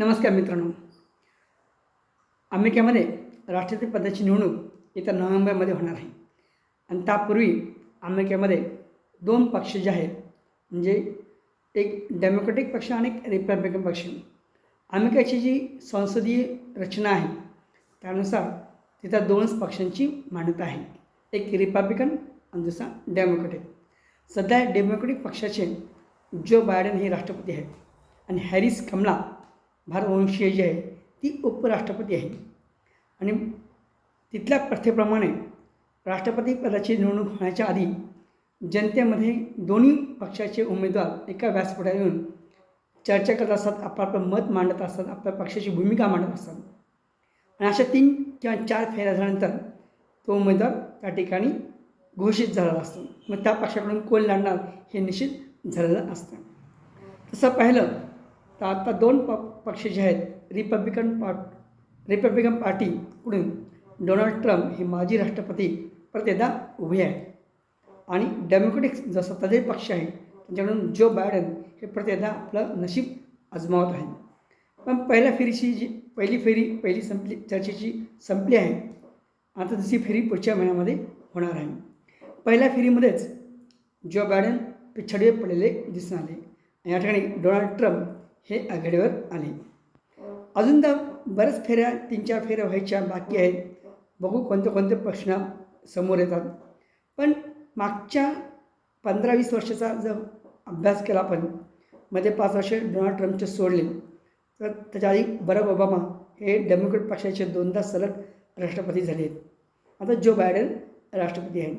नमस्कार मित्रांनो. अमेरिकेमध्ये राष्ट्रपती पदाची निवडणूक येत्या नोव्हेंबरमध्ये होणार आहे. आणि त्यापूर्वी अमेरिकेमध्ये दोन पक्ष जे आहेत म्हणजे एक डेमोक्रेटिक पक्ष आणि एक रिपब्लिकन पक्ष. अमेरिकेची जी संसदीय रचना आहे त्यानुसार तिथं दोनच पक्षांची मान्यता आहे. एक रिपब्लिकन आणि दुसरा डेमोक्रेटिक. सध्या डेमोक्रेटिक पक्षाचे जो बायडन हे राष्ट्रपती आहेत आणि हॅरिस कमला भारतवंशीय जी आहे ती उपराष्ट्रपती आहे. आणि तिथल्या प्रथेप्रमाणे राष्ट्रपती पदाची निवडणूक होण्याच्या आधी जनतेमध्ये दोन्ही पक्षाचे उमेदवार एका व्यासपीठावर येऊन चर्चा करत असतात आपापलं मत मांडत असतात आपल्या पक्षाची भूमिका मांडत असतात. आणि अशा तीन किंवा चार फेऱ्या झाल्यानंतर तो उमेदवार त्या ठिकाणी घोषित झालेला असतो. मग त्या पक्षाकडून कोण लढणार हे निश्चित झालेलं असतं. तसं पाहिलं तर आता दोन प पक्ष जे आहेत रिपब्लिकन पार्ट रिपब्लिकन पार्टीकडून डोनाल्ड ट्रम्प हे माजी राष्ट्रपती परत एकदा उभे आहेत. आणि डेमोक्रेटिक जो सत्ताधारी पक्ष आहे त्यांच्याकडून जो बायडन हे परत एकदा आपलं नशीब आजमावत आहे पण पहिल्या फेरीची जी पहिली फेरी पहिली संपली चर्चेची संपली आहे. आता दुसरी फेरी पुढच्या महिन्यामध्ये होणार आहे. पहिल्या फेरीमध्येच जो बायडन पिछाडीवर पडलेले दिसून आले. या ठिकाणी डोनाल्ड ट्रम्प हे आघाडीवर आले. अजून तर बऱ्याच फेऱ्या तीन चार फेऱ्या व्हायच्या बाकी आहेत. बघू कोणते कोणते प्रश्न समोर येतात. पण मागच्या पंधरा वीस वर्षाचा जर अभ्यास केला आपण मध्ये पाच वर्ष डोनाल्ड ट्रम्पचे सोडले तर त्याच्या आधी बराक ओबामा हे डेमोक्रेट पक्षाचे दोनदा सलग राष्ट्रपती झाले आहेत. आता जो बायडन राष्ट्रपती आहे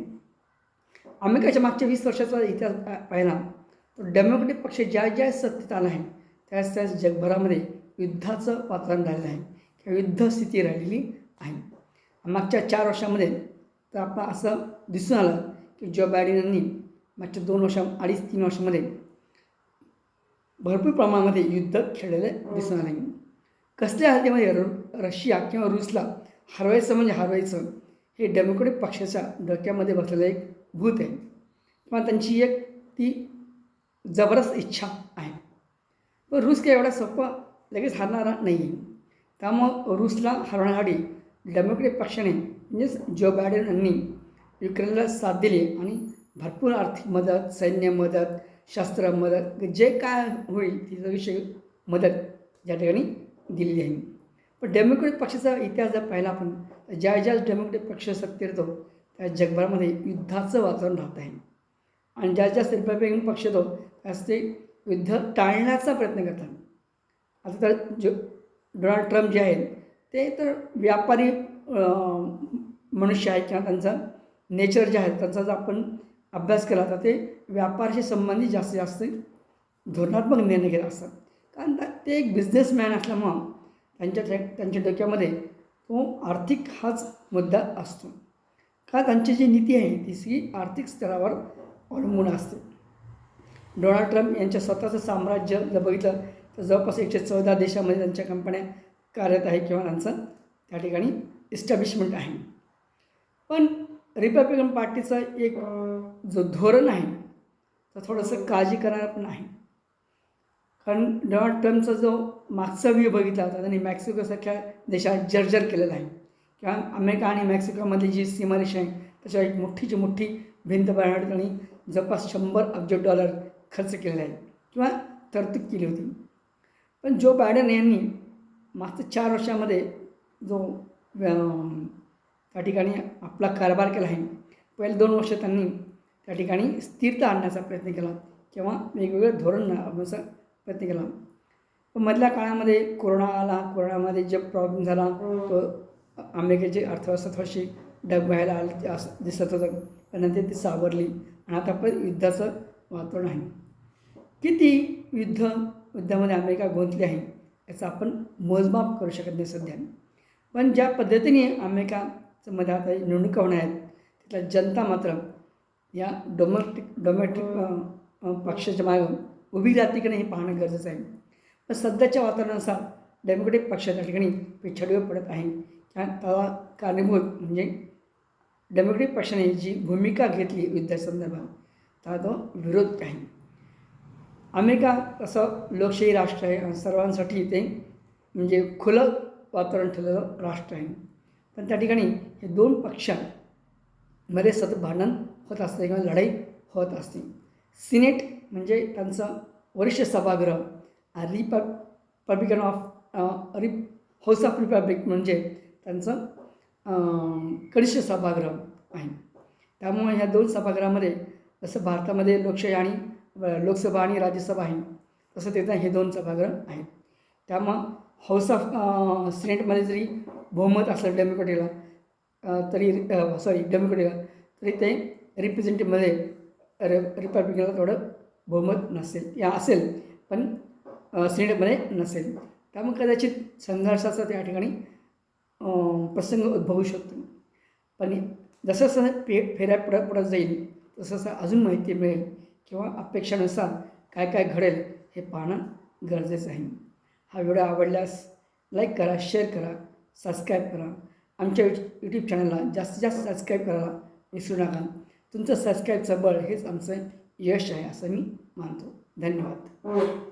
अमेरिकेच्या मागच्या वीस वर्षाचा इतिहास पाहिला तर डेमोक्रेटिक पक्ष ज्या ज्या सत्तेत आला आहे त्याच त्याच जगभरामध्ये युद्धाचं वातावरण राहिलं आहे. किंवा युद्धस्थिती राहिलेली आहे. मागच्या चार वर्षामध्ये तर आपण असं दिसून आलं की जो बायडन यांनी मागच्या दोन वर्षा अडीच तीन वर्षामध्ये भरपूर प्रमाणामध्ये युद्ध खेळलेले दिसून आले कसल्या हातीमध्ये र रशिया किंवा रूसला हरवायचं म्हणजे हरवायचं हे डेमोक्रेटिक पक्षाच्या डोक्यामध्ये बसलेलं एक भूत आहे. किंवा त्यांची एक ती जबरदस्त इच्छा आहे. पण रूस काही एवढा सोपा लगेच हरणारा नाही त्यामुळं रूसला हरवण्यासाठी डेमोक्रेटिक पक्षाने म्हणजेच जो बायडन यांनी युक्रेनला साथ दिली आणि भरपूर आर्थिक मदत सैन्य मदत शस्त्र मदत जे काय होईल तिचं विषय मदत या ठिकाणी दिलेली आहे. पण डेमोक्रेटिक पक्षाचा इतिहास जर पाहिला आपण ज्या ज्या डेमोक्रेटिक पक्ष सत्तेत येतो त्या जगभरामध्ये युद्धाचं वातावरण राहत आहे. आणि ज्या ज्या रिपब्लिकन पक्ष येतो त्यास ते युद्ध टाळण्याचा प्रयत्न करतात. आता तर जो डोनाल्ड ट्रम्प जे आहेत ते तर व्यापारी मनुष्य आहे किंवा त्यांचा नेचर जे आहे त्यांचा जर आपण अभ्यास केला तर ते व्यापाराशी संबंधित जास्तीत जास्त धोरणात्मक निर्णय घेत असतात. कारण ते एक बिझनेसमॅन असल्यामुळं त्यांच्या त्यांच्या डोक्यामध्ये तो आर्थिक हाच मुद्दा असतो. का? त्यांची जी नीती आहे ती आर्थिक स्तरावर अवलंबून असते. डोनाल्ड ट्रम्प यांच्या स्वतःचं साम्राज्य जर बघितलं तर जवळपास एकशे चौदा देशामध्ये त्यांच्या कंपन्या कार्यरत आहे किंवा त्यांचं त्या ठिकाणी इस्टॅब्लिशमेंट आहे. पण रिपब्लिकन पार्टीचं एक जो धोरण आहे तर थोडंसं काळजी करणार पण आहे. कारण डोनाल्ड ट्रम्पचा जो मागचा व्ह्यू बघितला होता त्यांनी मॅक्सिकोसारख्या देशात जर्जर केलेला आहे. किंवा अमेरिका आणि मेक्सिकोमधली जी सीमारेषा आहे त्याच्यावर एक मोठीची मोठी भिंत बनवण्यात आणि जवळपास शंभर अब्ज डॉलर खर्च केलेला आहे. किंवा तरतूद केली होती. पण जो बायडन यांनी मागच्या चार वर्षामध्ये जो त्या ठिकाणी आपला कारभार केला आहे. पहिले दोन वर्ष त्यांनी त्या ठिकाणी स्थिरता आणण्याचा प्रयत्न केला. किंवा वेगवेगळं धोरण आणण्याचा प्रयत्न केला. पण मधल्या काळामध्ये कोरोना आला. कोरोनामध्ये जे प्रॉब्लेम झाला तो अमेरिकेची अर्थव्यवस्था थोडीशी डगवायला आली असं दिसत होतं. पण नंतर ती सावरली. आणि आता पण युद्धाचं वातावरण आहे. किती युद्ध युद्धामध्ये अमेरिका गुंतली आहे याचा आपण मोजमाप करू शकत नाही सध्या. पण ज्या पद्धतीने अमेरिकाचं मध्ये आता निवडणुका होणार आहेत तिथल्या जनता मात्र या डोमेस्टिक डोमेस्टिक पक्षाच्या मागं उभी राहते की नाही हे पाहणं गरजेचं आहे. पण सध्याच्या वातावरणानुसार डेमोक्रेटिक पक्षाच्या ठिकाणी पिछाडीवर पडत आहे. त्या त्याला कारणीभूत म्हणजे डेमोक्रेटिक पक्षाने जी भूमिका घेतली युद्धासंदर्भात तो विरोध आहे अमेरिका असं लोकशाही राष्ट्र आहे आणि सर्वांसाठी ते म्हणजे खुलं वातावरण ठेवलेलं राष्ट्र आहे. पण त्या ठिकाणी हे दोन पक्षांमध्ये सतत भांडण होत असते किंवा लढाई होत असते. सिनेट म्हणजे त्यांचं वरिष्ठ सभागृह Republican of rep house of republic म्हणजे त्यांचं कनिष्ठ सभागृह आहे. त्यामुळे ह्या दोन सभागृहामध्ये जसं भारतामध्ये लोकशाही आणि लोकसभा आणि राज्यसभा आहे तसं तिथं हे दोन सभागृह आहेत. त्यामुळं हाऊस ऑफ सिनेटमध्ये जरी बहुमत असलं डेमोक्रेटिकला तरी सॉरी डेमोक्रेटिकला तरी ते रिप्रेझेंटेटिव्हमध्ये रे रिपब्लिकनला तेवढं बहुमत नसेल. या असेल पण सिनेटमध्ये नसेल. त्यामुळे कदाचित संघर्षाचा त्या ठिकाणी प्रसंग उद्भवू शकतो. पण जसं जसं पे फेऱ्या पुढं पुढं जाईल तसं अजून माहिती मिळेल किंवा अपेक्षानुसार काय काय घडेल हे पाहणं गरजेचं आहे. हा व्हिडिओ आवडल्यास लाईक करा शेअर करा सबस्क्राईब करा. आमच्या यूट्यूब चॅनलला जास्तीत जास्त सबस्क्राईब करायला विसरू नका. तुमचं सबस्क्राईबचं बळ हेच आमचं यश आहे असं मी मानतो. धन्यवाद.